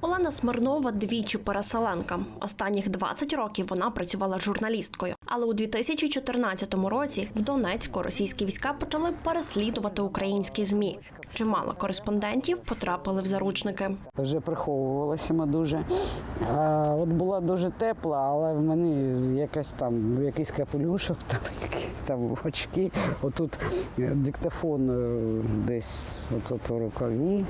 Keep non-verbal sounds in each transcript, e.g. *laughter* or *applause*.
Олена Смирнова двічі переселенка. Останніх 20 років вона працювала журналісткою. Але у 2014 році в Донецьку російські війська почали переслідувати українські змі. Чимало кореспондентів потрапили в заручники. Вже приховувалася ми дуже. А, от була дуже тепла, але в мене якась там якийсь капелюшок, *laughs* там якісь там очки. Отут диктофон е, десь отут у рукаві,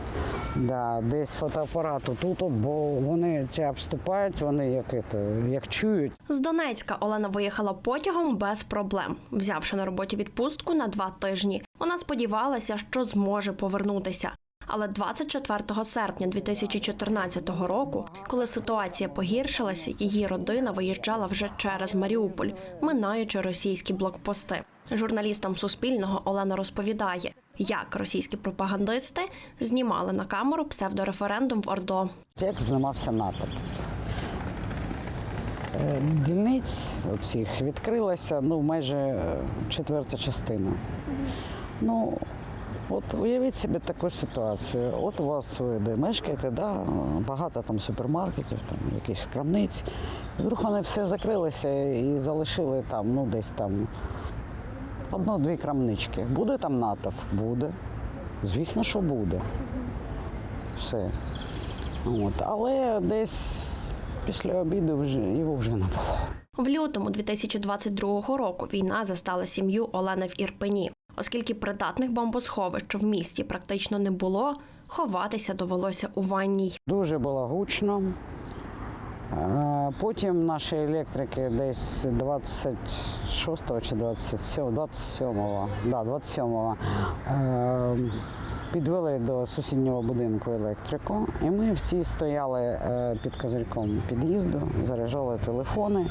да, десь фотоапарат тут, бо вони тебе обступають, вони як, як чують. З Донецька Олена виїхала потягом без проблем, взявши на роботі відпустку на два тижні. Вона сподівалася, що зможе повернутися. Але 24 серпня 2014 року, коли ситуація погіршилася, її родина виїжджала вже через Маріуполь, минаючи російські блокпости. Журналістам Суспільного Олена розповідає, як російські пропагандисти знімали на камеру псевдореферендум в Ордо. Як знімався натовп. Е, Дільниць оцих відкрилася ну, майже е, четверта частина. Ну, от уявіть собі таку ситуацію. От у вас ви де мешкаєте, да, багато там супермаркетів, там якісь крамниць. І вдруг вони все закрилися і залишили там, ну, десь там одну-дві крамнички. Буде там натовп? Буде. Звісно, що буде. Все. От. Але десь після обіду вже його вже не було. В лютому 2022 року війна застала сім'ю Олени в Ірпені. Оскільки придатних бомбосховищ в місті практично не було, ховатися довелося у ванній. Дуже було гучно. Потім наші електрики десь 26 чи 27, 27, да, 27 е, підвели до сусіднього будинку електрику, і ми всі стояли е, під козирьком під'їзду, заряджали телефони,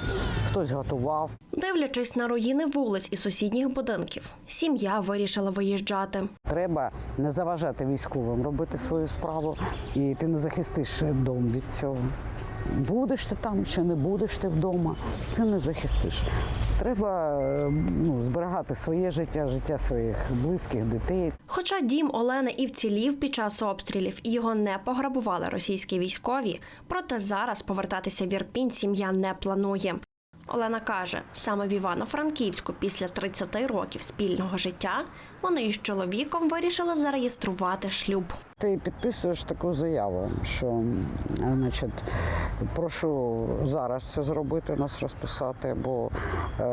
хтось готував. Дивлячись на руїни вулиць і сусідніх будинків, сім'я вирішила виїжджати. Треба не заважати військовим робити свою справу, і ти не захистиш дом від цього. Будеш ти там чи не будеш ти вдома, це не захистиш. Треба ну, зберігати своє життя, життя своїх близьких дітей. Хоча дім Олени і вцілів під час обстрілів і його не пограбували російські військові, проте зараз повертатися в Ірпінь сім'я не планує. Олена каже, саме в Івано-Франківську після 30 років спільного життя вони із чоловіком вирішили зареєструвати шлюб. Ти підписуєш таку заяву, що значить, прошу зараз це зробити, нас розписати, бо е,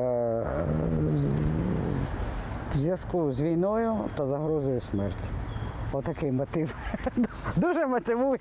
в зв'язку з війною та загрозою смерті. Отакий мотив. *laughs* Дуже мотивує.